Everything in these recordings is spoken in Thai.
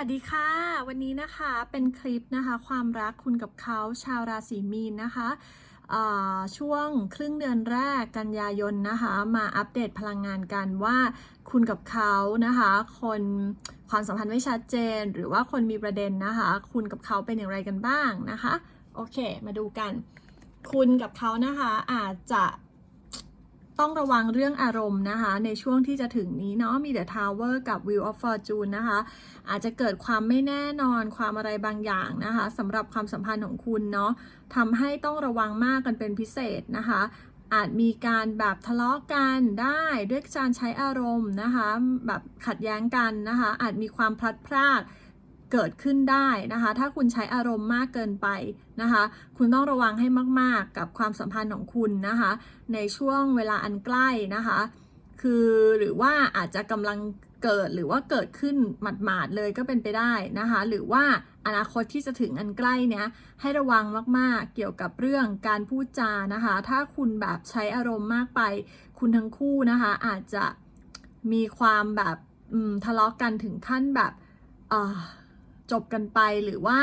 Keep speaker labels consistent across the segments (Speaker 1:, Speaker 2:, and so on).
Speaker 1: วัสดีค่ะ วันนี้นะคะเป็นคลิปนะคะความรักคุณกับเขาชาวราศีมีนนะคะช่วงครึ่งเดือนแรกกันยายนนะคะ มาอัปเดตพลังงานกันว่าคุณกับเขานะคะ คนความสัมพันธ์ไม่ชัดเจน หรือว่าคนมีประเด็นนะคะ คุณกับเขาเป็นอย่างไรกันบ้างนะคะ โอเค มาดูกัน คุณกับเขานะคะอาจจะ ต้องระวังเรื่องอารมณ์นะคะ ในช่วงที่จะถึงนี้เนาะมี The Tower กับ Wheel of Fortune นะคะ อาจจะเกิดความไม่แน่นอนความอะไรบางอย่างนะคะสำหรับความสัมพันธ์ของคุณเนาะทำให้ต้องระวังมากกันเป็นพิเศษนะคะ อาจมีการแบบทะเลาะกันได้ด้วยการใช้อารมณ์นะคะ แบบขัดแย้งกันนะคะ อาจมีความพลัดพราก เกิดขึ้นได้นะคะ ถ้าคุณใช้อารมณ์มากเกินไปนะคะ คุณต้องระวังให้มาก ๆ กับความสัมพันธ์ของคุณนะคะ ในช่วงเวลาอันใกล้นะคะ คือหรือว่าอาจจะกำลังเกิดหรือว่าเกิดขึ้นหมาดๆเลยก็เป็นไปได้นะคะ หรือว่าอนาคตที่จะถึงอันใกล้เนี้ยให้ระวังมากๆเกี่ยวกับเรื่องการพูดจานะคะ ถ้าคุณแบบใช้อารมณ์มากไป คุณทั้งคู่นะคะ อาจจะมีความแบบทะเลาะกันถึงขั้นแบบอ่า จบกันไปหรือว่า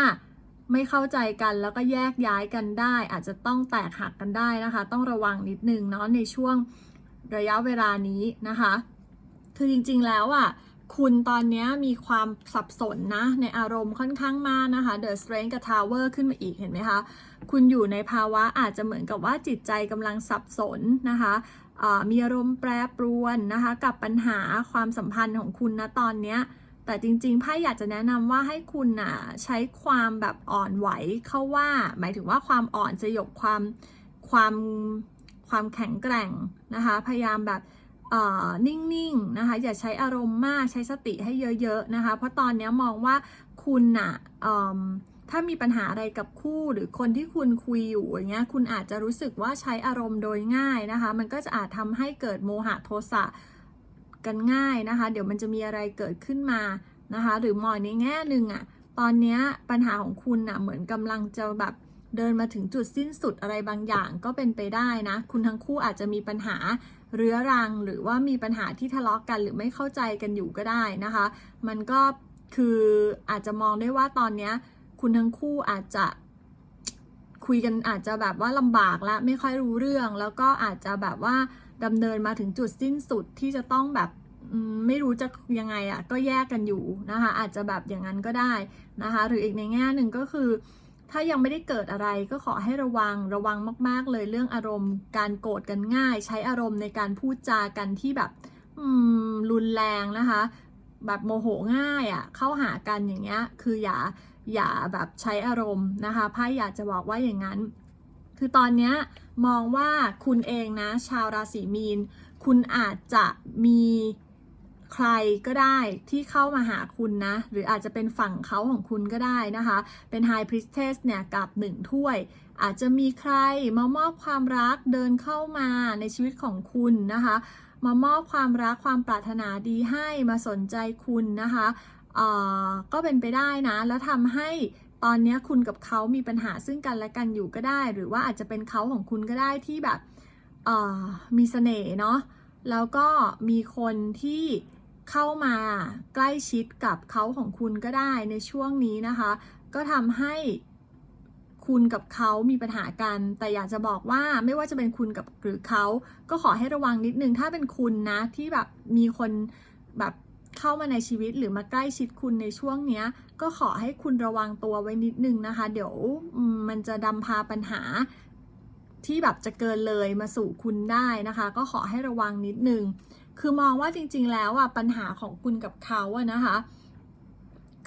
Speaker 1: ไม่เข้าใจกันแล้วก็แยกย้ายกันได้ อาจจะต้องแตกหักกันได้นะคะ ต้องระวังนิดนึงเนาะในช่วงระยะเวลานี้นะคะ คือจริงๆแล้วอะคุณตอนนี้มีความสับสนนะ ในอารมณ์ค่อนข้างมากนะคะ The Strength กับ Tower ขึ้นมาอีกเห็นไหมคะ คุณอยู่ในภาวะอาจจะเหมือนกับว่าจิตใจกำลังสับสนนะคะมีอารมณ์แปรปรวนนะคะ กับปัญหาความสัมพันธ์ของคุณนะตอนเนี้ย แต่จริงๆไพ่อยากจะแนะนำว่าให้คุณน่ะใช้ความแบบอ่อนไหวเข้าว่า หมายถึงว่าความอ่อนสยบความความความแข็งแกร่งนะคะ พยายามแบบเออนิ่งๆนะคะ อย่าใช้อารมณ์มากใช้สติให้เยอะๆนะคะ เพราะตอนนี้มองว่าคุณน่ะเอิ่มถ้ามีปัญหาอะไรกับคู่หรือคนที่คุณคุยอยู่อย่างเงี้ยคุณอาจจะรู้สึกว่าใช้อารมณ์โดยง่ายนะคะ มันก็จะอาจทำให้เกิดโมหะโทสะ กันง่ายนะคะ เดี๋ยวมันจะมีอะไรเกิดขึ้นมานะคะ หรือมองในแง่หนึ่งอะตอนนี้ปัญหาของคุณอะเหมือนกำลังจะแบบเดินมาถึงจุดสิ้นสุดอะไรบางอย่างก็เป็นไปได้นะ คุณทั้งคู่อาจจะมีปัญหาเรื้อรัง หรือว่ามีปัญหาที่ทะเลาะกกันหรือไม่เข้าใจกันอยู่ก็ได้นะคะ มันก็คืออาจจะมองได้ว่าตอนนี้คุณทั้งคู่อาจจะคุยกันอาจจะแบบว่าลำบากและไม่ค่อยรู้เรื่อง แล้วก็อาจจะแบบว่า ดำเนินมาถึงจุดสิ้นสุดที่จะต้องแบบไม่รู้จะยังไงอะ่ะก็แยกกันอยู่นะคะ อาจจะแบบอย่างนั้นก็ได้นะคะ หรืออีกในแง่หนึ่งก็คือ ถ้ายังไม่ได้เกิดอะไรก็ขอให้ระวังระวังมาก ๆ เลยเรื่องอารมณ์ การโกรธกันง่าย ใช้อารมณ์ในการพูดจากันที่แบบรุนแรงนะคะ แบบโมโหง่ายอะ่ะเข้าหากันอย่างเงี้ยคืออย่าอย่าแบบใช้อารมณ์นะคะไพ่อยากจะบอกว่าอย่างนั้น คือตอนนี้มองว่าคุณเองนะ ชาวราศีมีน คุณอาจจะมีใครก็ได้ที่เข้ามาหาคุณนะ หรืออาจจะเป็นฝั่งเขาของคุณก็ได้นะคะ เป็น High Priestess เนี่ยกับหนึ่งถ้วย อาจจะมีใครมามอบความรักเดินเข้ามาในชีวิตของคุณนะคะ มามอบความรักความปรารถนาดีให้มาสนใจคุณนะคะก็เป็นไปได้นะ แล้วทำให้ ตอนนี้คุณกับเขามีปัญหาซึ่งกันและกันอยู่ก็ได้ หรือว่าอาจจะเป็นเขาของคุณก็ได้ที่แบบมีเสน่ห์เนาะแล้วก็มีคนที่เข้ามาใกล้ชิดกับเขาของคุณก็ได้ในช่วงนี้นะคะ ก็ทำให้คุณกับเขามีปัญหากัน แต่อยากจะบอกว่าไม่ว่าจะเป็นคุณกับหรือเขาก็ขอให้ระวังนิดนึง ถ้าเป็นคุณนะที่แบบมีคนแบบเข้ามาในชีวิตหรือมาใกล้ชิดคุณในช่วงเนี้ย ก็ขอให้คุณระวังตัวไว้นิดนึงนะคะ เดี๋ยวมมันจะดำพาปัญหาที่แบบจะเกินเลยมาสู่คุณได้นะคะ ก็ขอให้ระวังนิดนึง คือมองว่าจริงๆ แล้วอะปัญหาของคุณกับเขาอะนะคะ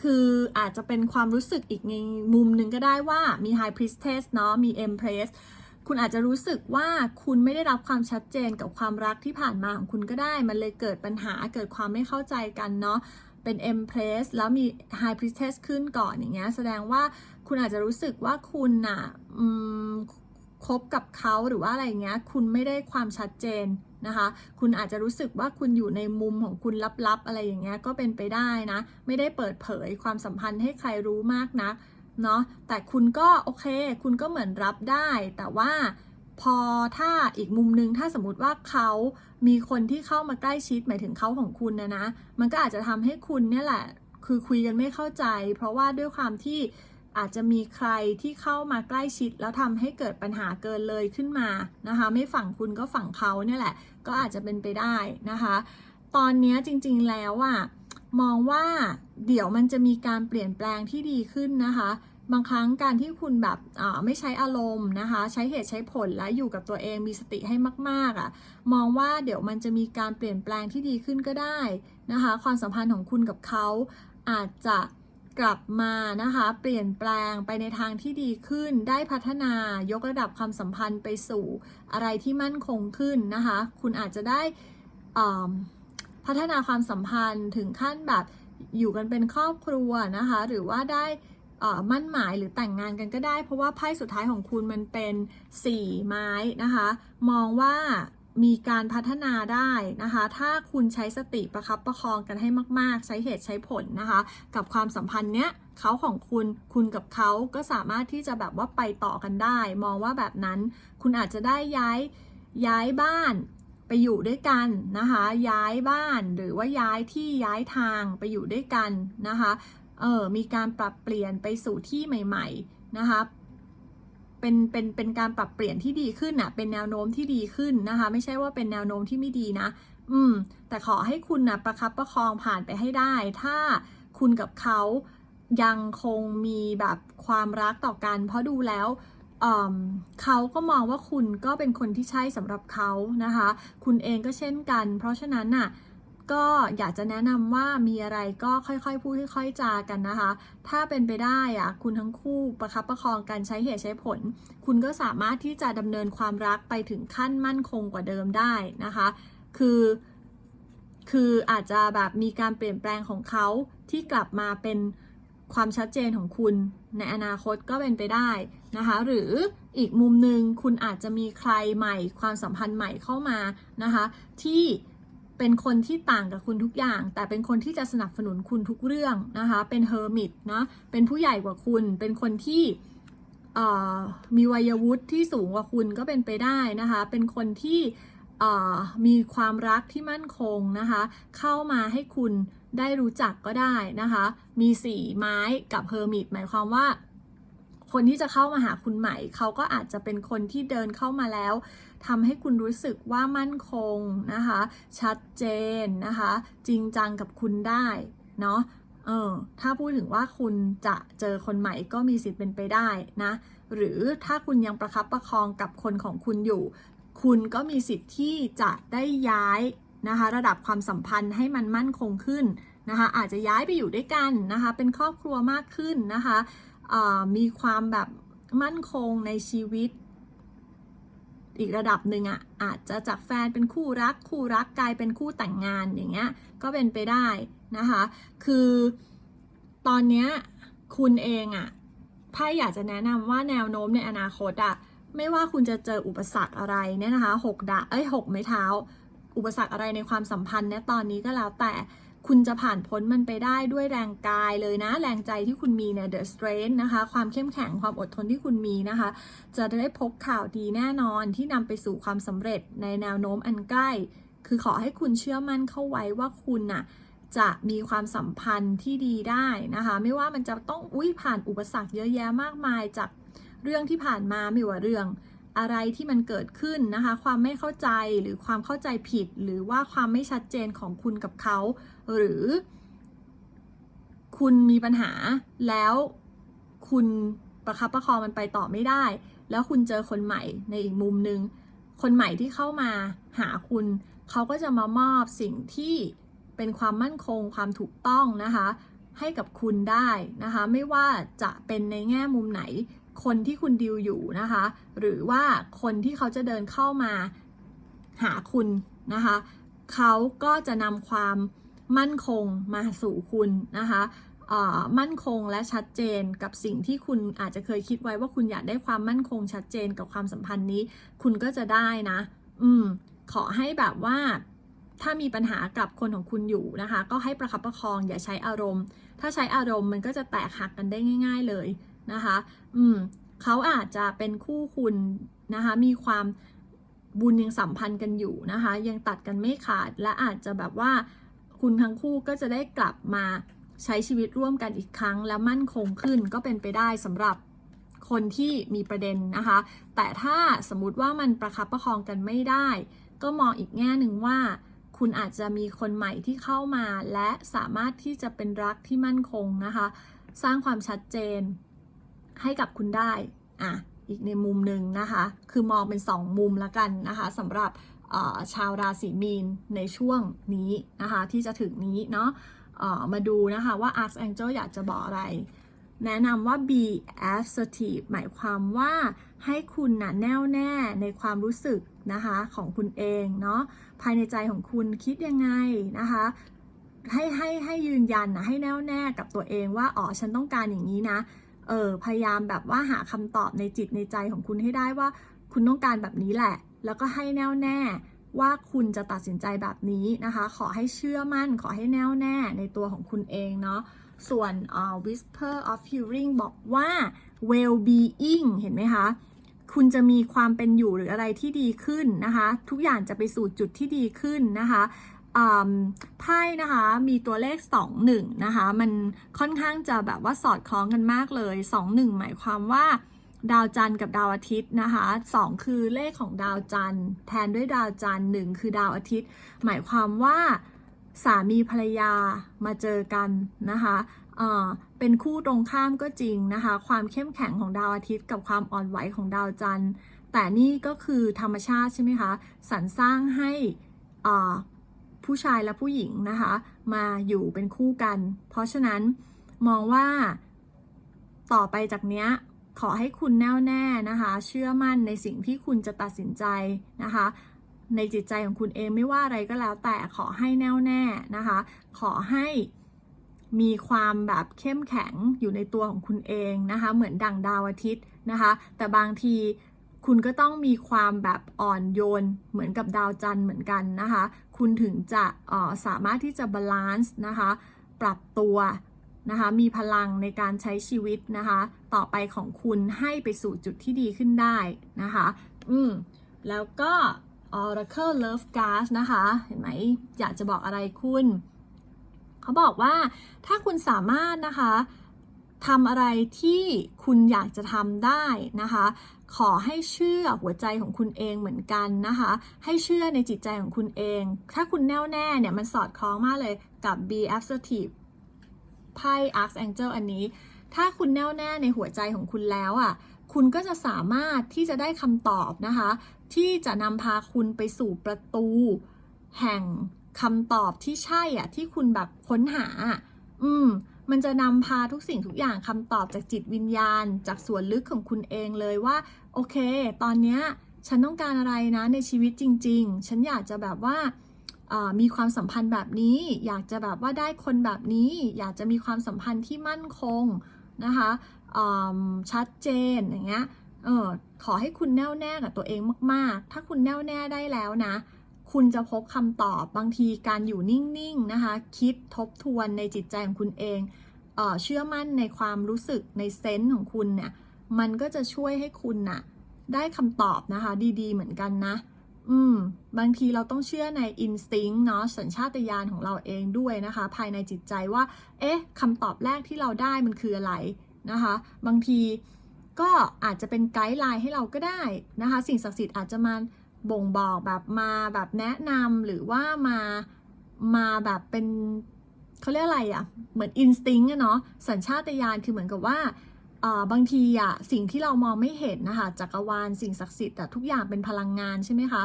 Speaker 1: คืออาจจะเป็นความรู้สึกอีกในมุมหนึ่งก็ได้ว่ามี High Priestess เนาะมี Empress คุณอาจจะรู้สึกว่าคุณไม่ได้รับความชัดเจนกับความรักที่ผ่านมาของคุณก็ได้ มันเลยเกิดปัญหาเกิดความไม่เข้าใจกันเนาะ เป็น Empress แล้วมี High Priestess ขึ้นก่อนอย่างเงี้ยแสดงว่าคุณอาจจะรู้สึกว่าคุณน่ะคบกับเขาหรือว่าอะไรเงี้ย คุณไม่ได้ความชัดเจนนะคะ คุณอาจจะรู้สึกว่าคุณอยู่ในมุมของคุณลับๆ อะไรอย่างเงี้ยก็เป็นไปได้นะ ไม่ได้เปิดเผยความสัมพันธ์ให้ใครรู้มากนักเนาะแต่คุณก็โอเค คุณก็เหมือนรับได้ แต่ว่า พอถ้าอีกมุมนึงถ้าสมมติว่าเขามีคนที่เข้ามาใกล้ชิดหมายถึงเขาของคุณนะนะ มันก็อาจจะทำให้คุณเนี่ยแหละ คือคุยกันไม่เข้าใจ เพราะว่าด้วยความที่อาจจะมีใครที่เข้ามาใกล้ชิด แล้วทำให้เกิดปัญหาเกินเลยขึ้นมานะคะ ไม่ฝั่งคุณก็ฝั่งเขาเนี่ยแหละ ก็อาจจะเป็นไปได้นะคะ ตอนนี้จริงๆแล้วอะมองว่าเดี๋ยวมันจะมีการเปลี่ยนแปลงที่ดีขึ้นนะคะ บางครั้งการที่คุณแบบไม่ใช้อารมณ์นะคะ ใช้เหตุใช้ผลและอยู่กับตัวเองมีสติให้มากๆอะ่ะ มองว่าเดี๋ยวมันจะมีการเปลี่ยนแปลงที่ดีขึ้นก็ได้นะคะ ความสัมพันธ์ของคุณกับเขาอาจจะกลับมานะคะ เปลี่ยนแปลงไปในทางที่ดีขึ้น ได้พัฒนายกระดับความสัมพันธ์ไปสู่อะไรที่มั่นคงขึ้นนะคะ คุณอาจจะได้พัฒนาความสัมพันธ์ถึงขั้นแบบอยู่กันเป็นครอบครัวนะคะ หรือว่าได้ มั่นหมายหรือแต่งงานกันก็ได้ เพราะว่าไพ่สุดท้ายของคุณมันเป็น4ไม้นะคะ มองว่ามีการพัฒนาได้นะคะ ถ้าคุณใช้สติประคับประคองกันให้มาก ๆ ใช้เหตุใช้ผลนะคะ กับความสัมพันธ์เนี้ยเขาของคุณ คุณกับเขาก็สามารถที่จะแบบว่าไปต่อกันได้ มองว่าแบบนั้น คุณอาจจะได้ย้ายย้ายบ้านไปอยู่ด้วยกันนะคะ ย้ายบ้านหรือว่าย้ายที่ย้ายทางไปอยู่ด้วยกันนะคะ เออมีการปรับเปลี่ยนไปสู่ที่ใหม่ ๆ นะคะเป็นเป็นเป็นการปรับเปลี่ยนที่ดีขึ้นอะเป็นแนวโน้มที่ดีขึ้นนะคะ ไม่ใช่ว่าเป็นแนวโน้มที่ไม่ดีนะ อืม แต่ขอให้คุณนะประคับประคองผ่านไปให้ได้ ถ้าคุณกับเขายังคงมีแบบความรักต่อกัน เพราะดูแล้วเเขาก็มองว่าคุณก็เป็นคนที่ใช่สำหรับเขานะคะ คุณเองก็เช่นกัน เพราะฉะนั้นน่ะ ก็อยากจะแนะนำว่ามีอะไรก็ค่อยๆ พูดค่อยๆจากันนะคะ ถ้าเป็นไปได้อะคุณทั้งคู่ประคับประคองกันใช้เหตุใช้ผล คุณก็สามารถที่จะดำเนินความรักไปถึงขั้นมั่นคงกว่าเดิมได้นะคะ คือคืออาจจะแบบมีการเปลี่ยนแปลงของเขาที่กลับมาเป็นความชัดเจนของคุณในอนาคตก็เป็นไปได้นะคะ หรืออีกมุมหนึ่งคุณอาจจะมีใครใหม่ ความสัมพันธ์ใหม่เข้ามานะคะ ที่ เป็นคนที่ต่างกับคุณทุกอย่าง แต่เป็นคนที่จะสนับสนุนคุณทุกเรื่องนะคะ เป็นเฮอร์มิตนะเป็นผู้ใหญ่กว่าคุณ เป็นคนที่มีวัยวุฒิที่สูงกว่าคุณก็เป็นไปได้นะคะ เป็นคนที่มีความรักที่มั่นคงนะคะ เข้ามาให้คุณได้รู้จักก็ได้นะคะ มีสีไม้กับเฮอร์มิตหมายความว่า คนที่จะเข้ามาหาคุณใหม่ เขาก็อาจจะเป็นคนที่เดินเข้ามาแล้วทำให้คุณรู้สึกว่ามั่นคงนะคะ ชัดเจนนะคะ จริงจังกับคุณได้เนาะเออถ้าพูดถึงว่าคุณจะเจอคนใหม่ก็มีสิทธิ์เป็นไปได้นะ หรือถ้าคุณยังประคับประคองกับคนของคุณอยู่ คุณก็มีสิทธิ์ที่จะได้ย้ายนะคะ ระดับความสัมพันธ์ให้มันมั่นคงขึ้นนะคะ อาจจะย้ายไปอยู่ด้วยกันนะคะ เป็นครอบครัวมากขึ้นนะคะ มีความแบบมั่นคงในชีวิต อีกระดับหนึ่งอะอาจจะจากแฟนเป็นคู่รัก คู่รักกลายเป็นคู่แต่งงานอย่างเงี้ยก็เป็นไปได้นะคะ คือตอนเนี้ยคุณเองอะไพ่อยากจะแนะนำว่าแนวโน้มในอนาคตอะไม่ว่าคุณจะเจออุปสรรคอะไรเนี่ยนะคะหกดาเอ้ยหกไม้เท้า อุปสรรคอะไรในความสัมพันธ์เนี่ยตอนนี้ก็แล้วแต่ คุณจะผ่านพ้นมันไปได้ด้วยแรงกายเลยนะ แรงใจที่คุณมีเนี่ย the strength นะคะ ความเข้มแข็งความอดทนที่คุณมีนะคะ จะได้พบข่าวดีแน่นอนที่นำไปสู่ความสำเร็จในแนวโน้มอันใกล้ คือขอให้คุณเชื่อมั่นเข้าไว้ว่าคุณน่ะจะมีความสัมพันธ์ที่ดีได้นะคะ ไม่ว่ามันจะต้องอุ้ยผ่านอุปสรรคเยอะแยะมากมายจากเรื่องที่ผ่านมาไม่ว่าเรื่อง อะไรที่มันเกิดขึ้นนะคะ ความไม่เข้าใจหรือความเข้าใจผิด หรือว่าความไม่ชัดเจนของคุณกับเขา หรือ คุณมีปัญหาแล้วคุณประคับประคองมันไปต่อไม่ได้ แล้วคุณเจอคนใหม่ในอีกมุมหนึ่งคนใหม่ที่เข้ามาหาคุณ เขาก็จะมามอบสิ่งที่เป็นความมั่นคงความถูกต้องนะคะ ให้กับคุณได้นะคะ ไม่ว่าจะเป็นในแง่มุมไหน คนที่คุณดิวอยู่นะคะ หรือว่าคนที่เขาจะเดินเข้ามาหาคุณนะคะ เขาก็จะนำความมั่นคงมาสู่คุณนะคะมั่นคงและชัดเจนกับสิ่งที่คุณอาจจะเคยคิดไว้ว่าคุณอยากได้ความมั่นคงชัดเจนกับความสัมพันธ์นี้ คุณก็จะได้นะ อืม ขอให้แบบว่า ถ้ามีปัญหากับคนของคุณอยู่นะคะ ก็ให้ประคับประคองอย่าใช้อารมณ์ ถ้าใช้อารมณ์มันก็จะแตกหักกันได้ง่าย ๆ เลย นะคะ อืมเขาอาจจะเป็นคู่คุณนะคะ มีความบุญยังสัมพันธ์กันอยู่นะคะ ยังตัดกันไม่ขาด และอาจจะแบบว่าคุณทั้งคู่ก็จะได้กลับมาใช้ชีวิตร่วมกันอีกครั้ง และมั่นคงขึ้นก็เป็นไปได้สำหรับคนที่มีประเด็นนะคะ แต่ถ้าสมมติว่ามันประคับประคองกันไม่ได้ ก็มองอีกแง่หนึ่งว่า คุณอาจจะมีคนใหม่ที่เข้ามา และสามารถที่จะเป็นรักที่มั่นคงนะคะ สร้างความชัดเจน ให้กับคุณได้อะอีกในมุมหนึ่งนะคะ คือมองเป็น 2 มุมละกันนะคะสำหรับชาวราศีมีนในช่วงนี้นะคะ ที่จะถึงนี้เนาะมาดูนะคะว่า Archangel อยากจะบอกอะไร แนะนำว่า be assertive หมายความว่าให้คุณนะ่ะแน่วแน่ในความรู้สึกนะคะของคุณเองเนาะภายในใจของคุณคิดยังไงนะคะให้ให้ให้ยืนยันนะให้แน่วแน่กับตัวเองว่าอ๋อฉันต้องการอย่างนี้นะ เออพยายามแบบว่าหาคำตอบในจิตในใจของคุณให้ได้ว่า คุณต้องการแบบนี้แหละ แล้วก็ให้แน่วแน่ว่าคุณจะตัดสินใจแบบนี้นะคะ ขอให้เชื่อมั่น ขอให้แน่วแน่ในตัวของคุณเองเนาะ ส่วนเอ่อ whisper of hearing บอกว่า well being เห็นไหมคะ คุณจะมีความเป็นอยู่หรืออะไรที่ดีขึ้นนะคะ ทุกอย่างจะไปสู่จุดที่ดีขึ้นนะคะ ไพ่นะคะมีตัวเลข 2 1 นะคะ มันค่อนข้างจะแบบว่าสอดคล้องกันมากเลย 2 1 หมายความว่าดาวจันทร์กับดาวอาทิตย์นะคะ2คือเลขของดาวจันทร์แทนด้วยดาวจันทร์1คือดาวอาทิตย์ หมายความว่าสามีภรรยามาเจอกันนะคะเเป็นคู่ตรงข้ามก็จริงนะคะ ความเข้มแข็งของดาวอาทิตย์ กับความอ่อนไหวของดาวจันทร์ แต่นี่ก็คือธรรมชาติใช่ไหมคะสรรสร้างให้อ่า ผู้ชายและผู้หญิงนะคะ มาอยู่เป็นคู่กัน เพราะฉะนั้นมองว่าต่อไปจากเนี้ยขอให้คุณแน่วแน่นะคะ เชื่อมั่นในสิ่งที่คุณจะตัดสินใจนะคะ ในจิตใจของคุณเองไม่ว่าอะไรก็แล้ว แต่ขอให้แน่วแน่นะคะ ขอให้มีความแบบเข้มแข็งอยู่ในตัวของคุณเองนะคะ เหมือนดั่งดาวอาทิตย์นะคะ แต่บางที คุณก็ต้องมีความแบบอ่อนโยนเหมือนกับดาวจันทร์เหมือนกันนะคะ คุณถึงจะเอ่อสามารถที่จะบาลานซ์นะคะ ปรับตัวนะคะ มีพลังในการใช้ชีวิตนะคะ ต่อไปของคุณให้ไปสู่จุดที่ดีขึ้นได้นะคะ อืม แล้วก็ Oracle Love Card นะคะ เห็นไหม อยากจะบอกอะไรคุณ เขาบอกว่าถ้าคุณสามารถนะคะ ทำอะไรที่คุณอยากจะทำได้นะคะ ขอให้เชื่อหัวใจของคุณเองเหมือนกันนะคะ ให้เชื่อในจิตใจของคุณเอง ถ้าคุณแน่วแน่เนี่ยมันสอดคล้องมากเลยกับ be assertive ไพ่ Archangel อันนี้ ถ้าคุณแน่วแน่ในหัวใจของคุณแล้วอะ คุณก็จะสามารถที่จะได้คำตอบนะคะ ที่จะนำพาคุณไปสู่ประตู แห่งคำตอบที่ใช่อะที่คุณแบบค้นหา อืม มันจะนำพาทุกสิ่งทุกอย่างคำตอบจากจิตวิญญาณ จากส่วนลึกของคุณเองเลยว่า โอเค ตอนเนี้ยฉันต้องการอะไรนะในชีวิตจริง ๆ ฉันอยากจะแบบว่ามีความสัมพันธ์แบบนี้ อยากจะแบบว่าได้คนแบบนี้ อยากจะมีความสัมพันธ์ที่มั่นคงนะคะชัดเจนอย่างเงี้ยเออขอให้คุณแน่วแน่กับตัวเองมาก ๆ ถ้าคุณแน่วแน่ได้แล้วนะ คุณจะพบคำตอบบางทีการอยู่นิ่งๆนะคะ คิดทบทวนในจิตใจของคุณเองเออเชื่อมั่นในความรู้สึกในเซนส์ของคุณเนี่ยมันก็จะช่วยให้คุณน่ะได้คำตอบนะคะ ดีๆ เหมือนกันนะ อืม บางทีเราต้องเชื่อในอินสติ้งเนาะสัญชาตญาณของเราเองด้วยนะคะ ภายในจิตใจว่า เอ๊ะคำตอบแรกที่เราได้มันคืออะไรนะคะ บางทีก็อาจจะเป็นไกด์ไลน์ให้เราก็ได้นะคะ สิ่งศักดิ์สิทธิ์อาจจะมา บ่งบอกแบบมาแบบแนะนำหรือว่ามามาแบบเป็นเขาเรียกอะไรอะ่ะเหมือนอินสติ้งอะเนาะสัญชาตญาณคือเหมือนกับว่าบางทีอะสิ่งที่เรามองไม่เห็นนะคะจักรวาลสิ่งศักดิ์สิทธิ์อะทุกอย่างเป็นพลังงานใช่ไหมคะ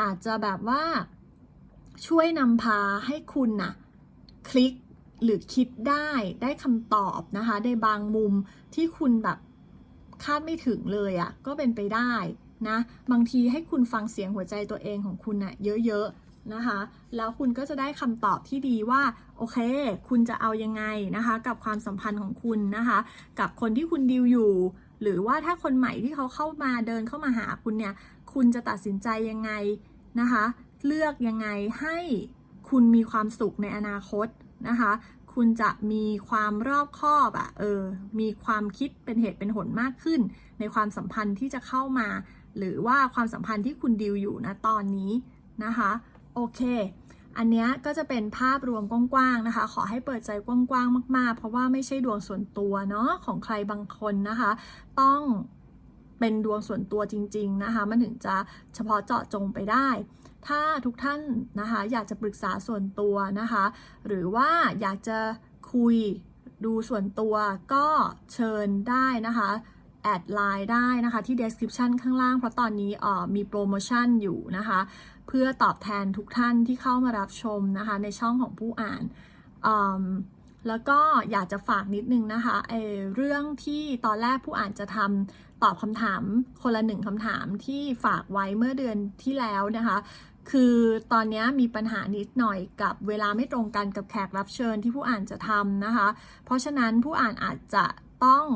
Speaker 1: อาจจะแบบว่าช่วยนำพาให้คุณน่ะคลิกหรือคิดได้ได้คำตอบนะคะในบางมุมที่คุณแบบคาดไม่ถึงเลยอะก็เป็นไปได้ นะ บางทีให้คุณฟังเสียงหัวใจตัวเองของคุณอะเยอะๆนะคะ แล้วคุณก็จะได้คำตอบที่ดีว่า โอเค คุณจะเอายังไงนะคะ กับความสัมพันธ์ของคุณนะคะ กับคนที่คุณดีลอยู่ หรือว่าถ้าคนใหม่ที่เขาเข้ามาเดินเข้ามาหาคุณเนี่ย คุณจะตัดสินใจยังไงนะคะ เลือกยังไงให้คุณมีความสุขในอนาคตนะคะ คุณจะมีความรอบคอบอะเออ มีความคิดเป็นเหตุเป็นผลมากขึ้น ในความสัมพันธ์ที่จะเข้ามา หรือว่าความสัมพันธ์ที่คุณดีลอยู่นะตอนนี้นะคะโอเค อันนี้ก็จะเป็นภาพรวมกว้างๆนะคะ ขอให้เปิดใจกว้างๆมาก ๆ เพราะว่าไม่ใช่ดวงส่วนตัวเนาะของใครบางคนนะคะ ต้องเป็นดวงส่วนตัวจริง ๆนะคะ มันถึงจะเฉพาะเจาะจงไปได้ ถ้าทุกท่านนะคะอยากจะปรึกษาส่วนตัวนะคะ หรือว่าอยากจะคุยดูส่วนตัวก็เชิญได้นะคะ แอดไลน์ได้นะคะที่ description ข้างล่าง เพราะตอนนี้มีโปรโมชั่นอยู่นะคะ เพื่อตอบแทนทุกท่านที่เข้ามารับชมนะคะ ในช่องของผู้อ่านแล้วก็อยากจะฝากนิดนึงนะคะเออเรื่องที่ตอนแรกผู้อ่านจะทำตอบคำถามคนละหนึ่งคำถามที่ฝากไว้เมื่อเดือนที่แล้วนะคะ คือตอนนี้มีปัญหานิดหน่อยกับเวลาไม่ตรงกันกับแขกรับเชิญที่ผู้อ่านจะทำนะคะ เพราะฉะนั้นผู้อ่านอาจจะต้อง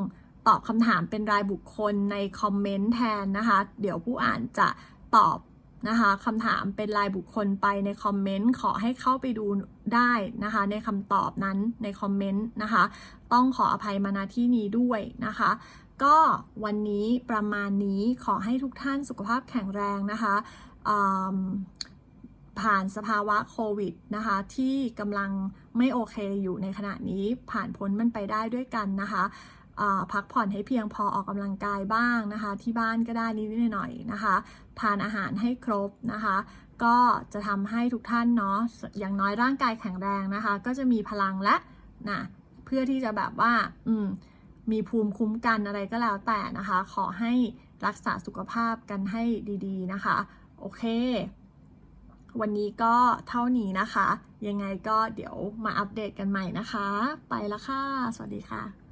Speaker 1: ตอบคำถามเป็นรายบุคคลในคอมเมนต์แทนนะคะ เดี๋ยวผู้อ่านจะตอบนะคะคำถามเป็นรายบุคคลไปในคอมเมนต์ขอให้เข้าไปดูได้นะคะ ในคำตอบนั้นในคอมเมนต์นะคะ ต้องขออภัยมาณที่นี้ด้วยนะคะ ก็วันนี้ประมาณนี้ขอให้ทุกท่านสุขภาพแข็งแรงนะคะผ่านสภาวะโควิดนะคะ ที่กำลังไม่โอเคอยู่ในขณะนี้ผ่านพ้นมันไปได้ด้วยกันนะคะ พักผ่อนให้เพียงพอออกกำลังกายบ้างนะคะ ที่บ้านก็ได้นิดหน่อยนะคะ ทานอาหารให้ครบนะคะ ก็จะทำให้ทุกท่านเนาะอย่างน้อยร่างกายแข็งแรงนะคะ ก็จะมีพลังและนะเพื่อที่จะแบบว่าอืมมีภูมิคุ้มกันอะไรก็แล้วแต่นะคะ ขอให้รักษาสุขภาพกันให้ดีๆนะคะ โอเค วันนี้ก็เท่านี้นะคะ ยังไงก็เดี๋ยวมาอัปเดตกันใหม่นะคะ ไปล้วค่ะ สวัสดีค่ะ